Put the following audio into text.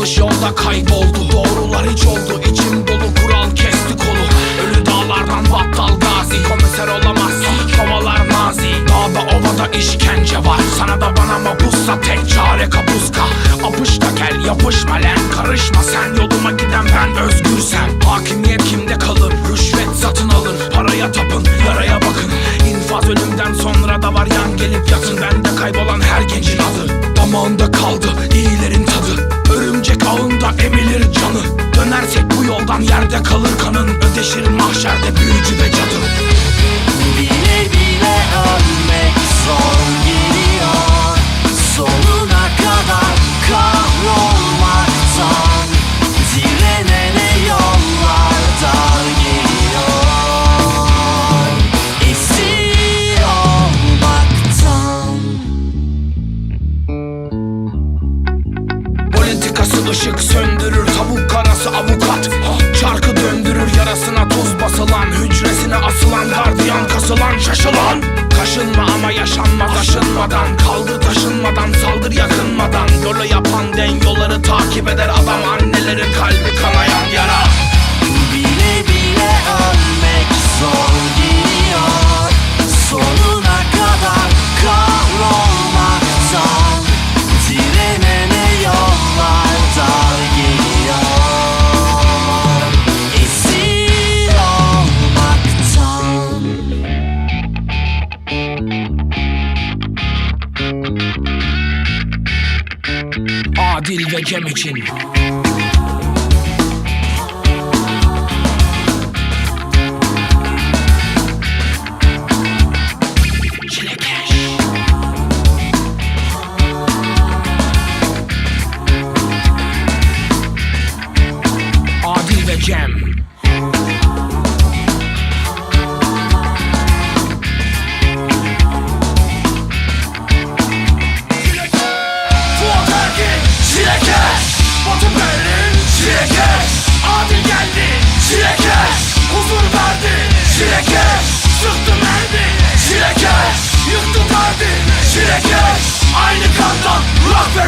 Yanlış yolda kayboldu. Doğrular hiç oldu. İçim dolu. Kural kesti kolu. Ölü dağlardan battal gazi. Komiser olamazsın. Kovalar nazi. Dağda ovada işkence var. Sana da bana mapussa tek çare kapuska. Apış da gel yapışma lan. Karışma sen. Yoluma giden ben özgürsem. Hakimiyet kimde kalır? Rüşvet satın alır. Paraya tapın yaraya bakın. İnfaz ölümden sonra da var yan gelip yatın. Bende kaybolan her gencin adı. Damağında kaldı Örümcek ağında ışık söndürür Tavuk karası avukat. Çarkı döndürür yarasına tuz basılan Hücresine asılan gardiyan kasılan şaşılan. Kaşınma ama yaşanma taşınmadan Kaldır taşınmadan saldır yakınmadan. Yola yapan den yolları takip eder Adam annelerin kalbi kanayan Adil ve için Çilekeş Huzur verdi. Çilekeş Sıktı mermi Çilekeş Yıktı derdi Çilekeş Aynı kandan rock